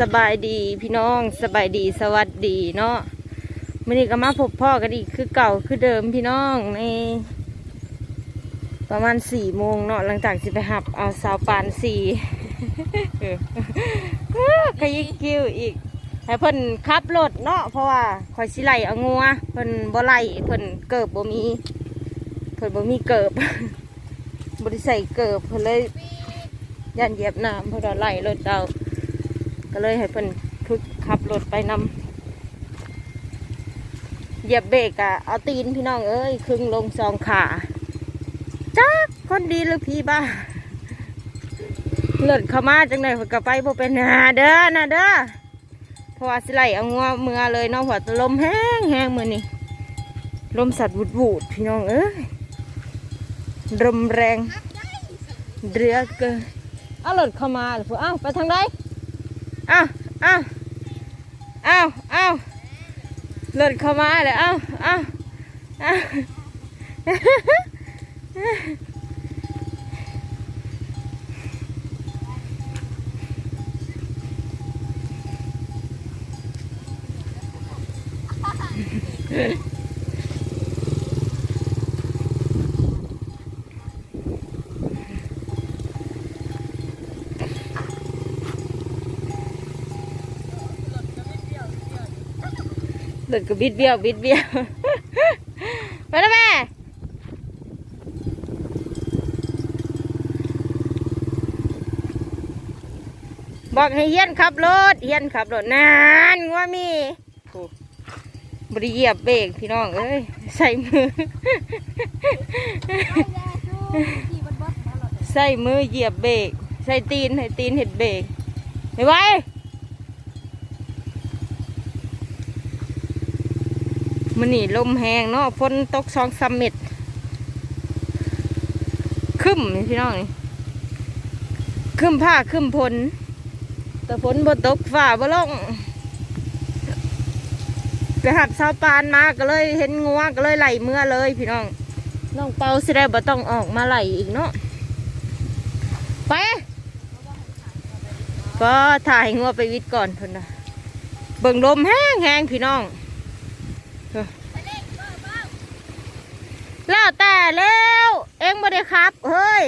สบายดีพี่น้องสบายดีสวัสดีเนาะมื่อนี้ก็มาพบพ่อกันอีกคือเก่าคือเดิมพี่น้องในประมาณสี่โมงเนาะหลังจากที่ไปหับเอาสาวปานสี่ขยิกคิวอีกให้เพิ่นขับรถเนาะเพราะว่าคอยสิไลเอางัวเพิ่นบ่ไลเพิ่นเกิบบ่มีเพิ่นบ่มีเกิบบ่ได้ใส่เกิบเพิ่นเลยยันเยียบน้ำเพิ่นเอาไล่รถเอา ก็เลยให้เพิ่นฝึกขับรถไปนำเหยียบเบรกอะเอาตีนพี่น้องเอ้ยครึ่งลงสองขาจักคนดีหรือพี่บ้าเลิศเข้ามาจังไหนเพิ่นก็ไปบ่เป็นนาเด้อนะเด้อเพราะว่าสิไลเอางัวเมือเลยเนาะหัวตะลมแห้งแห้งมือนี่ลมสัตว์วูดวูดๆพี่น้องเอ้ยลมแรงเรือเกินเอารถเข้ามาแล้วพวกเอ้าไปทางใด อ้าวอ้าวอ้าวอ้าวเลิศเข้ามาเลยอ้าวอ้าวอ้าวเฮ้ ลิศก็บิดเบี้ยวบิดเบี้ยวไปแล้วแม่บอกให้เฮียนขับรถเฮียนขับรถนานงัวมีบริเหยียบเบรกพี่น้องเอ้ยใส่มือ ใส่มือเหยียบเบรกใส่ตีนให้ตีนเห็ดเบรกไม่ไหว มันนี่ลมแหงเนาะฝนตกสองสามเม็ดคึมนี่พี่น้องนี่คึมผ้าคึมพลแต่ฝนบ่ตกฝ่าบ่ลงไปหับชาวปานมาก็เลยเห็นงัวก็เลยไหลเมื่อเลย พี่น้องน้องเปาสิได้บ่ต้องออกมาไหลอีกเนาะไปก็ถ่ายงัวไปวิทย์ก่อนทนนะเบิ่งลมแห้งแห้งพี่น้องเออ แล้วแต่แล้ว เอ็งไม่ได้ครับ เฮ้ย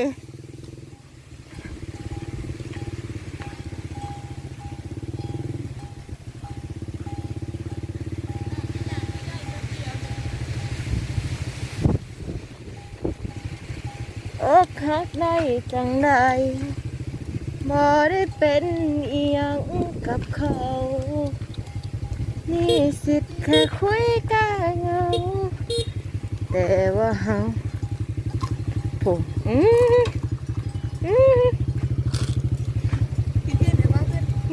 เออคักได้จังใดบ่ได้เป็นอียงกับเขา นี่สิทธิ์แค่คุยกันเงาแต่ว่าเฮา ผมอืมอืม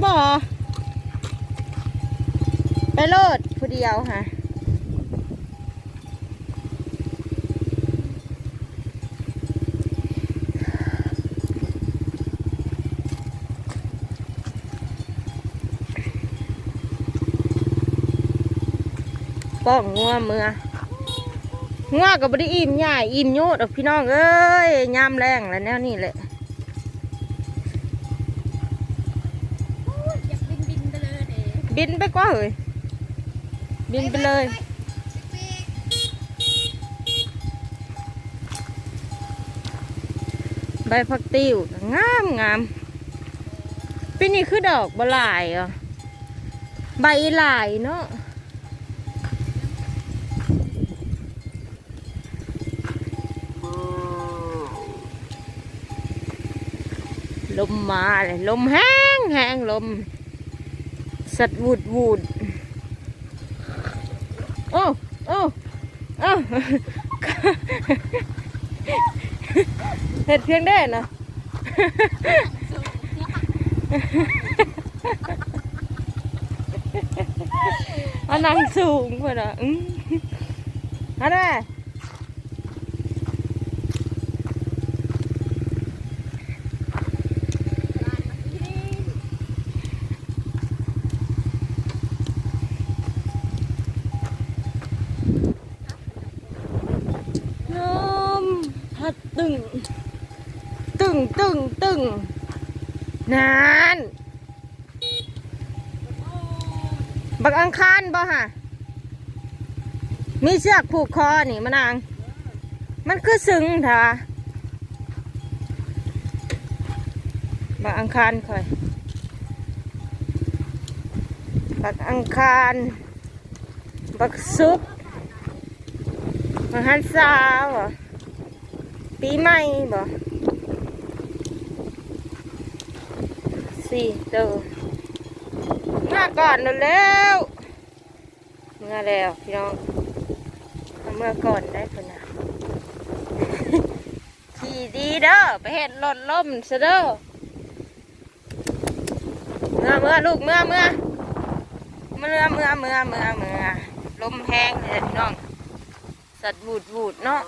บ่ไปโลดผู้เดียวค่ะป้องงัวเมือ งัวกับบไดีอิ่มใหญ่อิ่มโยดอกพี่น้องเอ้ยยามแรงแล้วแนวนี้แหละอยากบินบินไปเลยเด้บินไปกว่าเฮ้ยบินไปเลย ใบผักติ้วงามงามปีนี้คือดอกบหลายอะใบหลายเนาะ ลมมาเลยลมแห้งแห้งลม สัตว์วูดวูดโอ้โอ้โอ้เห็ดเพียงได้นะอันนั่งสูงกว่านะอืมอันนั้นลม พัดตึงตึงตึงตึงนานบักอังคารบ่ฮะมีเชือกผูกคอนี่มานาง มันคือซึ้งเถอะบักอังคารค่อยบักอังคาร บักซุปบักฮันซาวบ่ ปีใหม่บ่สี่ตัวมาก่อนเร็วเมื่อแล้วพี่น้องเมื่อก่อนได้คนะขี่ดีเด้อไปเห็ดหล่นล่มซะเด้อเมื่อเมื่อลูกเมื่อเมื่อเมื่อเมื่อเมื่อเมื่อเมื่อลมแห้งเลยพี่น้องสัตว์บูดบูดเนาะ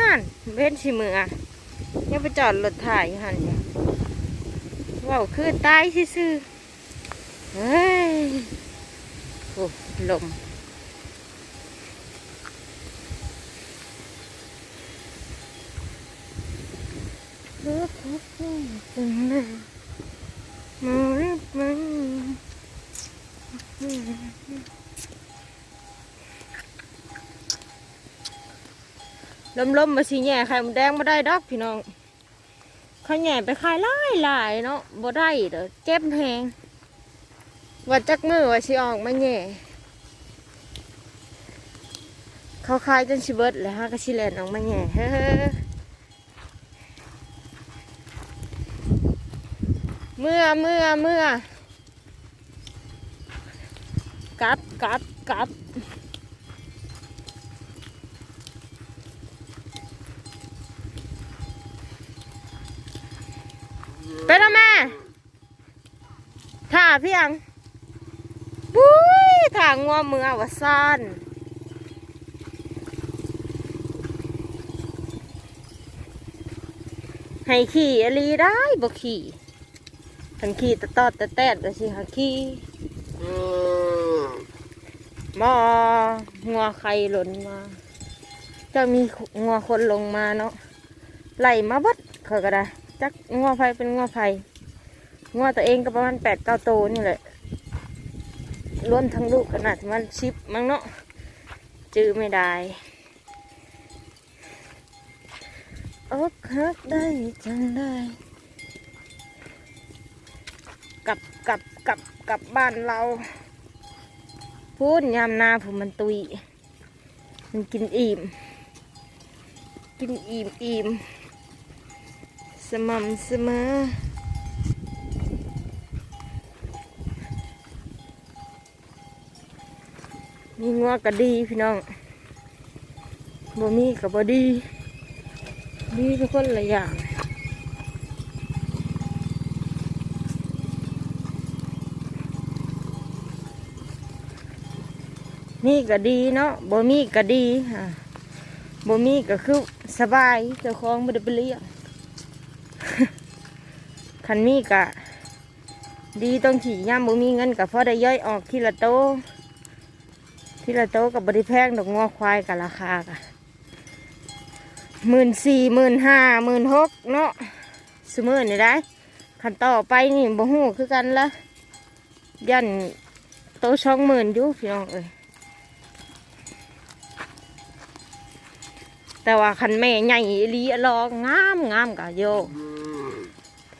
นั่นเว้นสิมือยังไปจอดรถถ่ายอยู่หันเนี่ยว้าวคือตายซื่อเฮ้ยโอ้ลมรู้ทุกอย่างจังเลยมาเรียบมัน ลมลมๆมาสีแหน่ไข่มดแดงมาได้ดอกพี่น้องข้าแหน่ไปขายหลายหลายเนาะบ่ได้เด้อเจ็บแหงว่าจักมือว่าสิออกมาแหน่เขาขายจนสิเบิดเลยฮะก็สิแลนออกมาแหน่เฮ้เมื่อเมื่อเมื่อกับกับกับ ไปแล้วแม่ถ่าพี่ยังบุ้ยถ่างัวเมื่อวะซ่านให้ขี่อหลีได้บ่ขี่ทันขี้ตะตอดตะแตดก็สิหาขี้บ่งัวไข่หล่นมา จะมีงัวคนลงมาเนาะไหลมาบัดเขาก็ได้ จักงัวไฟเป็นงัวไฟงัวตัวเองก็ประมาณแปดเก้าโตนี่แหละล้วนทั้งลูกขนาดมันชิปมั้งเนาะจื้อไม่ได้อกหักได้จังได้ กลับกลับกลับกลับบ้านเรา พูดยามนาผมมันตุย มันกินอิ่ม กินอิ่มอิ่ม สม่ำเสมอ มีงัวก็ดีพี่น้องบ่มีก็บ่ดี ดีทุกคนละอย่างมีก็ดีเนาะบ่มีก็ดีอะบ่มีก็คือสบายเจ้าของบ่ได้ไปเลี้ยง คันมีก็ดีต้องขี่ย่ามบ่มีเงินก็พอได้ย่อยออกทีละโตทีละโตกับบริแพงดอกงัวควายกับราคาก็หมื่นสี่หมื่นห้าหมื่นหกเนาะสมื่นนี่ได้คันต่อไปนี่บ่ฮู้คือกันละยันโตช่องหมื่นอยู่พี่น้องเอ้ยแต่ว่าคันแม่ใหญ่อีหลีรองามงามกะโย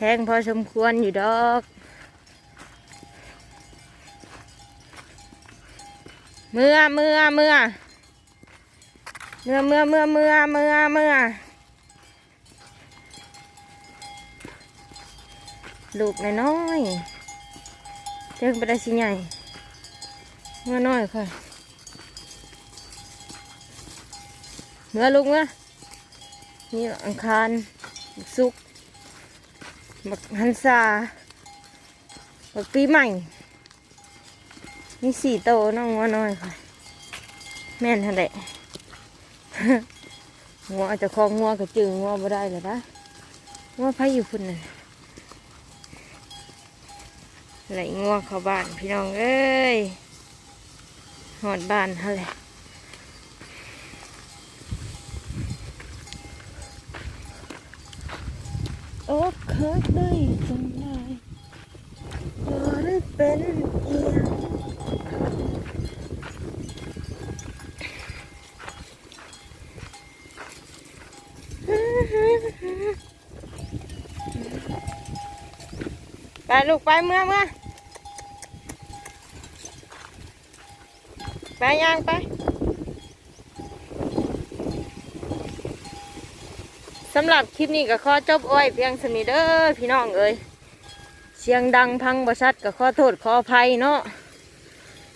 แพงพอสมควรอยู่ดอกเมื่อเมื่อเมื่อเมื่อเมื่อเมื่อเมื่อเมื่อเมื่อลูกน้อยๆเจ้าไปได้สิใหญ่เมื่อน้อยค่ะเมื่อลุงเมื่อนี่อังคารบักซุก บักฮันซาบักปีใหม่ มีสี่โตน้องงัวน้อยค่ะ แม่นทันแหละงัวอาจจะคลองงัวกับจึงงัวไม่ได้เลยนะงัวไผอยู่พุ่นน่ะไหลงัวเข้าบ้านพี่น้องเอ้ยหอดบ้านฮะแหละ อกหักได้จังไดบ่ได้เป็นเอียงไปลูกไปเมื่อเมื่อไปย่างไป สำหรับคลิปนี้ก็ขอจบอ้อยเพียงสนิเด้อพี่น้องเอ้ยเสียงดังพังบชัดก็ขอโทษขออภัยเนาะ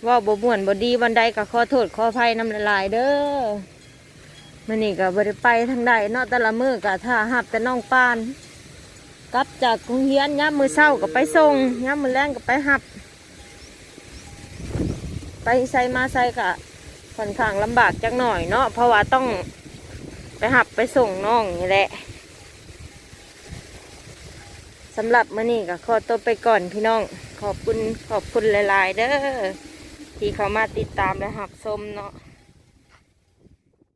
ว่าบ่ม่วนบ่ดีวันใดก็ขอโทษขออภัยน้ำละลายเด้อมันนี่ก็บ่ได้ไปทางใดเนาะแต่ละมือก็ถ้าหับแต่น้องปานกลับจากกรุงเฮียนย้ำมือเศร้าก็ไปส่งย้ำมือแรงก็ไปหับ ไปใส่มาใส่ก็ค่อนข้างลำบากจักหน่อยเนาะเพราะว่าต้อง หับไปส่งน้องนี่แหละสำหรับมื่อนี้ก็ขอตัวไปก่อนพี่น้อง ขอบคุณขอบคุณหลาย ๆ เด้อที่เขามาติดตามและหับชมเนาะ